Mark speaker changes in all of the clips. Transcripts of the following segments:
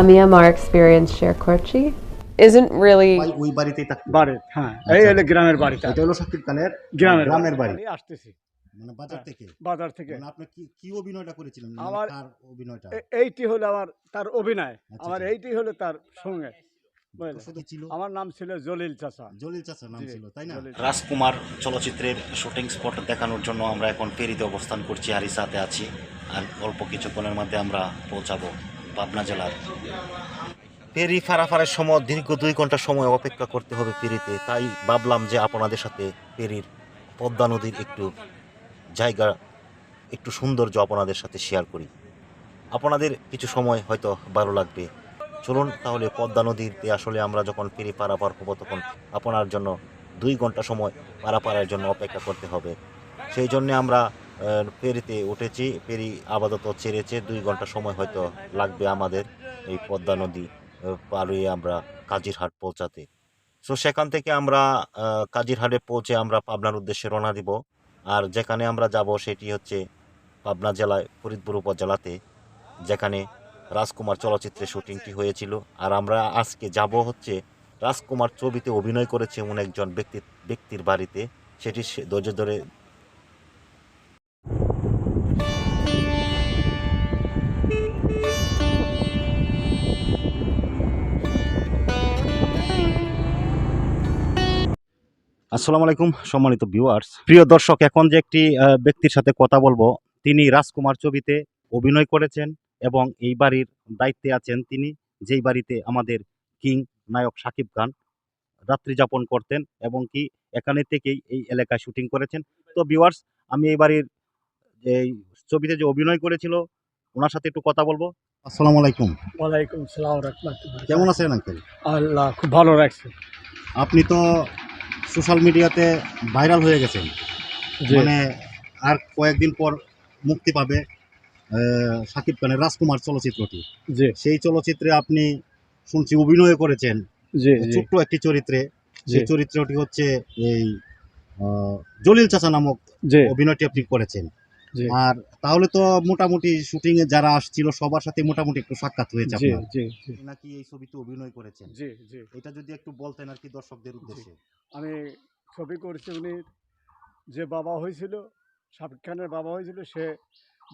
Speaker 1: আমি আমার experience share করছি isn't really
Speaker 2: ওই বাড়িতেই থাকতো।
Speaker 3: বাড়ি হ্যাঁ। এই হলো গ্রামের বাড়িটা
Speaker 2: এটা হলো শাকিব খানের
Speaker 3: গ্রামের
Speaker 2: গ্রামের বাড়ি।
Speaker 3: আমি আসতেছি।
Speaker 2: মানে বাজার থেকে।
Speaker 3: বাজার থেকে।
Speaker 2: মানে আপনি কি কি অভিনয়টা করেছিলেন? মানে
Speaker 3: আমার-
Speaker 2: কার অভিনয়টা?
Speaker 3: এইটি হলো আমার তার অভিনয়।
Speaker 2: আচ্ছা,
Speaker 3: আমার
Speaker 2: আচ্ছা।
Speaker 3: এইটি হলো তার সঙ্গে।
Speaker 2: ছিল?
Speaker 3: আমার নাম ছিল জলিল চাচা।
Speaker 2: জলিল চাচা নাম ছিল তাই না?
Speaker 4: রাজকুমার চলচ্চিত্রের শুটিং স্পট দেখানোর জন্য আমরা এখন ফেরিতে অবস্থান করছি হারিসাতে আছি। আর অল্প কিছুক্ষণের মধ্যে আমরা পৌঁছাবো। পাবনা জেলার। ফেরি ফারাফারের সময় দীর্ঘ দুই ঘণ্টা সময় অপেক্ষা করতে হবে ফেরিতে। তাই ভাবলাম যে আপনাদের সাথে ফেরির পদ্মা নদীর একটু জায়গা, একটু সৌন্দর্য আপনাদের সাথে শেয়ার করি। আপনাদের কিছু সময় হয়তো ভালো লাগবে। চলুন তাহলে পদ্মা নদীতে আসলে আমরা যখন ফেরি পারাপার হব তখন আপনার জন্য দুই ঘণ্টা সময় পারাপারের জন্য অপেক্ষা করতে হবে। সেই জন্যে আমরা ফেরিতে উঠেছি ফেরি আপাতত ছেড়েছে দুই ঘণ্টা সময় হয়তো লাগবে আমাদের এই পদ্মা নদী আহ, পার হয়ে আমরা কাজিরহাট পৌঁছাতে। সো সেখান থেকে আমরা কাজিরহাটে পৌঁছে আমরা পাবনার উদ্দেশ্যে রওনা দিব। আর যেখানে আমরা যাব সেটি হচ্ছে পাবনা জেলায় ফরিদপুর উপজেলাতে যেখানে রাজকুমার চলচ্চিত্রের শুটিংটি হয়েছিল। আর আমরা আজকে যাব হচ্ছে রাজকুমার ছবিতে অভিনয় করেছে এমন একজন ব্যক্তির ব্যক্তির বাড়িতে। সেটি ধৈর্য ধরে আসসালামু আলাইকুম সম্মানিত ভিউয়ার্স প্রিয় দর্শক এখন যে একটি ব্যক্তির সাথে কথা বলব তিনি রাজকুমার ছবিতে অভিনয় করেছেন এবং এই বাড়ির দায়িত্বে আছেন তিনি। যেই বাড়িতে আমাদের কিং নায়ক সাকিব খান রাত্রি যাপন করতেন এবং কি এখানে থেকেই এই এলাকায় শুটিং করেছেন। তো ভিউয়ার্স আমি এই বাড়ির এই ছবিতে যে অভিনয় করেছিল ওনার সাথে একটু কথা বলব। আসসালামু আলাইকুম।
Speaker 3: ওয়ালাইকুম সালাম রহমতুল্লাহ।
Speaker 2: কেমন আছেন আঙ্কেল
Speaker 3: আল্লাহ খুব ভালো রাখছে
Speaker 2: আপনি তো সোশ্যাল মিডিয়াতে ভাইরাল হয়ে গেছেন।
Speaker 3: যেখানে
Speaker 2: মানে আর কয়েকদিন পর মুক্তি পাবে সাকিব খানের রাজকুমার চলচ্চিত্রটি।
Speaker 3: যে
Speaker 2: সেই চলচ্চিত্রে আপনি শুনছি অভিনয় করেছেন। ছোট্ট একটি চরিত্রে।
Speaker 3: যে
Speaker 2: সেই চরিত্রটি হচ্ছে এই জলিল চাচা নামক
Speaker 3: যে
Speaker 2: অভিনয়টি আপনি করেছেন। আর তাহলে তো মোটামুটি শুটিং এ যারা আসছিল সবার সাথে মোটামুটি একটু সাক্ষাৎ হয়েছে আপনার।
Speaker 3: জি জি।
Speaker 2: আপনি নাকি এই ছবিতে অভিনয় করেছেন?
Speaker 3: জি জি।
Speaker 2: এটা যদি একটু বলতেন আর কি দর্শকদের উদ্দেশ্যে।
Speaker 3: আমি ছবি করেছি উনি যে বাবা হয়েছিল শাকিব খানের বাবা হয়েছিল সে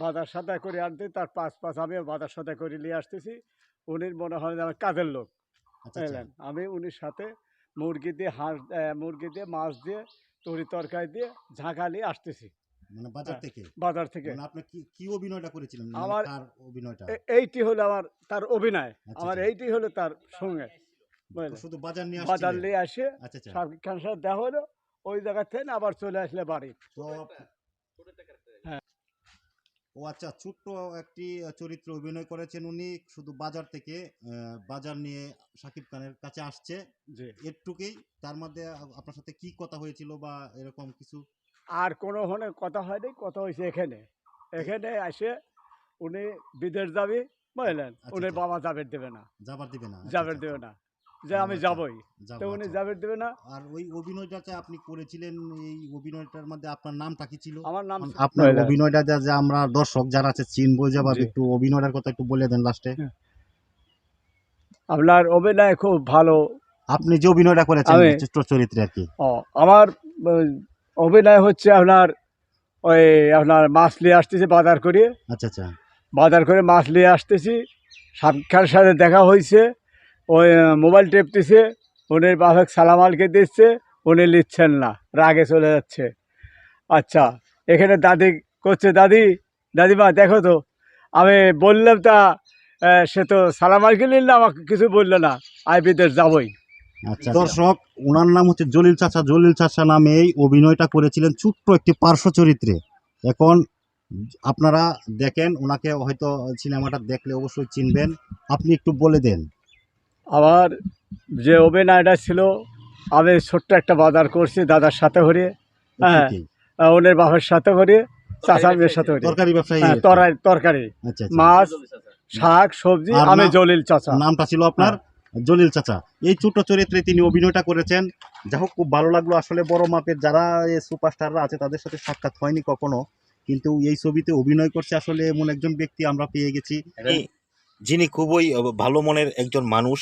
Speaker 3: বাজার সাদা করে আনতে তার পাঁচ পাঁচ আমি বাজার সাদা করে নিয়ে আসতেছি। উনির মনে হয় যে আমার কাজের লোক
Speaker 2: আচ্ছা আচ্ছা।
Speaker 3: বুঝলেন? আমি উনির সাথে মুরগি দিয়ে হাঁস মুরগি দিয়ে মাছ দিয়ে তরি তরকারি দিয়ে ঝাঁকালি আসতেছি।
Speaker 2: মানে বাজার
Speaker 3: হ্যাঁ,
Speaker 2: থেকে?
Speaker 3: বাজার থেকে।
Speaker 2: মানে আপনি কি কি অভিনয়টা করেছিলেন? মানে
Speaker 3: আমার-
Speaker 2: কার অভিনয়টা?
Speaker 3: এইটি হলো আমার তার অভিনয়।
Speaker 2: আচ্ছা,
Speaker 3: আমার
Speaker 2: আচ্ছা।
Speaker 3: এইটি হলো তার সঙ্গে।
Speaker 2: শুধু বাজার নিয়ে
Speaker 3: বাজার নিয়ে আসে
Speaker 2: আচ্ছা
Speaker 3: শাকিব খান সাথে দেখা হলো ওই জায়গা থেকে আবার চলে আসলে বাড়ি।
Speaker 2: তো
Speaker 3: হ্যাঁ।
Speaker 2: ও আচ্ছা ছোট্ট একটি চরিত্র অভিনয় করেছেন উনি শুধু বাজার থেকে বাজার নিয়ে শাকিব খানের কাছে আসছে।
Speaker 3: জি।
Speaker 2: এটুকুই। তার মধ্যে আপনার সাথে কি কথা হয়েছিল বা এরকম কিছু?
Speaker 3: আর কোনো হনে কথা হয়নি কথা হয়েছে এখানে। এখানে এসে উনি বিদেশ যাবে বুঝলেন?
Speaker 2: আচ্ছা,
Speaker 3: উনি
Speaker 2: আচ্ছা।
Speaker 3: বাবা জাবের দেবে না।
Speaker 2: যাবার দিবে না আচ্ছা,
Speaker 3: জাবের দেবে না। যে আমি। যাবই। তো উনি। জাবের দেবে না।
Speaker 2: আর ওই অভিনয়টাতে আপনি করেছিলেন এই অভিনয়টার মধ্যে আপনার নামটা কি ছিল?
Speaker 3: আমার নাম
Speaker 2: আপনার অভিনয়টা যা যা আমরা দর্শক যারা আছে চিনবো যাবার একটু অভিনয়টার কথা একটু বলে দেন লাস্টে
Speaker 3: আপনার অভিনয় খুব ভালো।
Speaker 2: আপনি যে অভিনয়টা করেছেন চরিত্রে আর কি।
Speaker 3: ও আমার অভিনয় হচ্ছে আপনার ওই আপনার মাছ নিয়ে আসতেছি বাজার করে।
Speaker 2: আচ্ছা আচ্ছা।
Speaker 3: বাজার করে মাছ নিয়ে আসতেছি। সাক্ষার সাথে দেখা হয়েছে ওই মোবাইল টেপতেছে। উনি বাপক সালামালকে দিচ্ছে। উনি নিচ্ছেন না। রাগে চলে যাচ্ছে। আচ্ছা এখানে দাদি করছে দাদি দাদিমা দেখো তো আমি বললাম তা সে তো সালামালকে নিল না আমাকে কিছু বলল না। আই বিদেশ যাবই।
Speaker 2: আচ্ছা দর্শক ওনার নাম হচ্ছে জলিল চাচা। জলিল চাচা নামে এই অভিনয়টা করেছিলেন ছোট্ট একটি পার্শ্ব চরিত্রে। এখন আপনারা দেখেন ওনাকে হয়তো সিনেমাটা দেখলে অবশ্যই চিনবেন। আপনি একটু বলে দেন।
Speaker 3: আমার যে অভিনয়টা ছিল আমি ছোট্ট একটা বাজার করছি দাদার সাথে করে। হ্যাঁ। ওনের বাবার সাথে করে চাচা মেয়ের সাথে
Speaker 2: তরকারি ব্যবসায়ী।
Speaker 3: হ্যাঁ, তরকারি।
Speaker 2: আচ্ছা আচ্ছা।
Speaker 3: মাছ শাক সবজি আমি জলিল চাচা।
Speaker 2: নামটা ছিল আপনার? জলিল চাচা, এই ছোট্ট চরিত্রে তিনি অভিনয়টা করেছেন। যা হোক, খুব ভালো লাগল। আসলে বড় মাপের যারা সুপারস্টাররা আছে, তাদের সাথে সাক্ষাৎ হয়নি কখনো। কিন্তু এই ছবিতে অভিনয় করছে আসলে এমন একজন ব্যক্তি আমরা পেয়ে গেছি।
Speaker 4: যিনি খুবই ভালো মনের একজন মানুষ,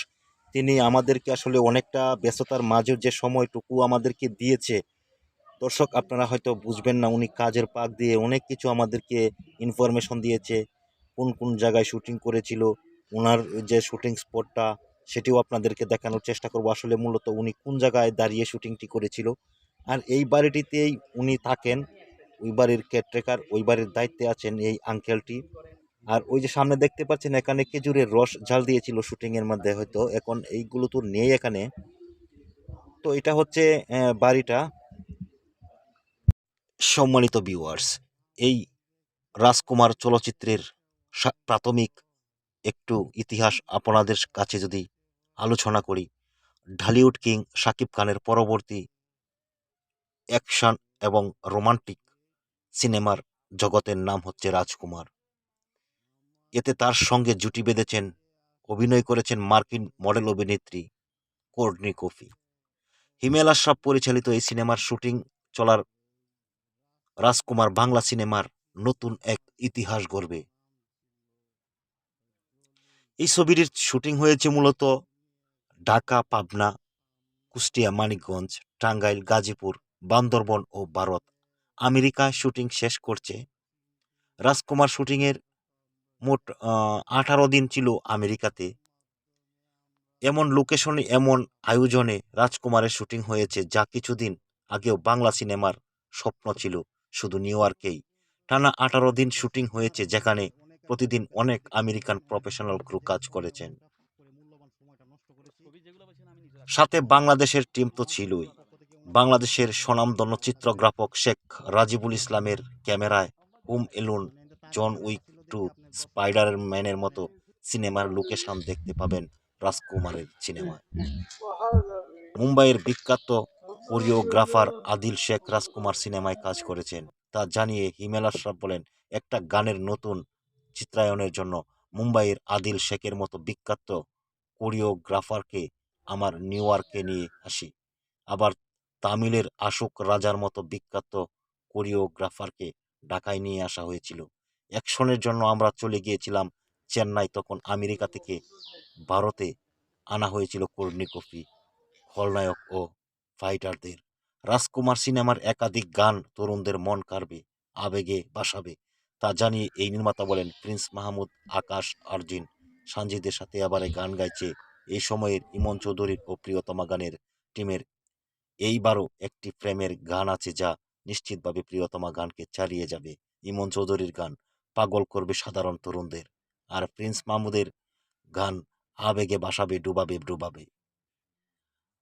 Speaker 4: তিনি আমাদেরকে আসলে অনেকটা ব্যস্ততার মাঝেও যে সময়টুকু আমাদেরকে দিয়েছে, দর্শক আপনারা হয়তো বুঝবেন না, উনি কাজের পাক দিয়ে অনেক কিছু আমাদেরকে ইনফরমেশন দিয়েছে, কোন কোন জায়গায় শুটিং করেছিল ওনার যে শুটিং স্পটটা সেটিও আপনাদেরকে দেখানোর চেষ্টা করব। আসলে মূলত উনি কোন জায়গায় দাঁড়িয়ে শুটিংটি করেছিল আর এই বাড়িটিতেই উনি থাকেন, ওই বাড়ির কেয়ারটেকার ওই বাড়ির দায়িত্বে আছেন এই আঙ্কেলটি আর ওই যে সামনে দেখতে পাচ্ছেন, এখানে খেজুরের রস ঝাল দিয়েছিল শুটিংয়ের মধ্যে হয়তো, এখন এইগুলো তো নেই এখানে। তো এটা হচ্ছে বাড়িটা। সম্মানিত ভিউয়ার্স এই রাজকুমার চলচ্চিত্রের প্রাথমিক একটু ইতিহাস আপনাদের কাছে যদি আলোচনা করি। ঢালিউড কিং শাকিব খানের পরবর্তী অ্যাকশন এবং রোমান্টিক সিনেমার জগতের নাম হচ্ছে রাজকুমার। এতে তার সঙ্গে জুটি বেঁধেছেন, অভিনয় করেছেন মার্কিন মডেল অভিনেত্রী কোর্ডনি কফি। হিমেল আশরাফ পরিচালিত এই সিনেমার শুটিং চলার রাজকুমার বাংলা সিনেমার নতুন এক ইতিহাস গড়বে। এই ছবিটির শুটিং হয়েছে মূলত ঢাকা, পাবনা, কুষ্টিয়া, মানিকগঞ্জ, টাঙ্গাইল, গাজীপুর, বান্দরবন ও ভারত। আমেরিকায় শুটিং শেষ করছে। রাজকুমার শুটিংয়ের মোট আঠারো দিন ছিল আমেরিকাতে। এমন লোকেশনে, এমন আয়োজনে রাজকুমারের শুটিং হয়েছে যা কিছুদিন আগেও বাংলা সিনেমার স্বপ্ন ছিল, শুধু নিউ ইয়র্কেই। টানা আঠারো দিন শুটিং হয়েছে যেখানে প্রতিদিন অনেক আমেরিকান প্রফেশনাল ক্রু কাজ করেছেন। সাথে বাংলাদেশের টিম তো ছিলই। বাংলাদেশের স্বনামধন্য চিত্রগ্রাফক শেখ রাজিবুল ইসলামের ক্যামেরায় হুম এলুন, জন উইক টু স্পাইডার ম্যানের মতো সিনেমার লোকেশন দেখতে পাবেন রাজকুমারের সিনেমায়। মুম্বাইয়ের বিখ্যাত কোরিওগ্রাফার আদিল শেখ রাজকুমার সিনেমায় কাজ করেছেন। তা জানিয়ে হিমেল আশরাফ বলেন, একটা গানের নতুন চিত্রায়নের জন্য মুম্বাইয়ের আদিল শেখের মতো বিখ্যাত কোরিওগ্রাফারকে আমার নিউ ইয়র্কে নিয়ে আসি। আবার তামিলের আশোক রাজার মতো বিখ্যাত কোরিওগ্রাফারকে ঢাকায় নিয়ে আসা হয়েছিল। অ্যাকশনের জন্য আমরা চলে গিয়েছিলাম চেন্নাই, তখন আমেরিকা থেকে ভারতে আনা হয়েছিল কর্ণি কফি খলনায়ক ও ফাইটারদের রাজকুমার সিনেমার একাধিক গান তরুণদের মন কাড়বে, আবেগে বাসাবে। তা জানিয়ে এই নির্মাতা বলেন, প্রিন্স মাহমুদ, আকাশ আরজিন সানজিদের সাথে আবার গান গাইছে এই সময়ের ইমন চৌধুরীর ও প্রিয়তমা গানের টিমের। এইবারও একটি প্রেমের গান আছে যা নিশ্চিতভাবে প্রিয়তমা গানকে চালিয়ে যাবে। ইমন চৌধুরীর গান, পাগল করবে সাধারণ তরুণদের। আর প্রিন্স মাহমুদের গান, আবেগে বাসাবে ডুবাবে ডুবাবে।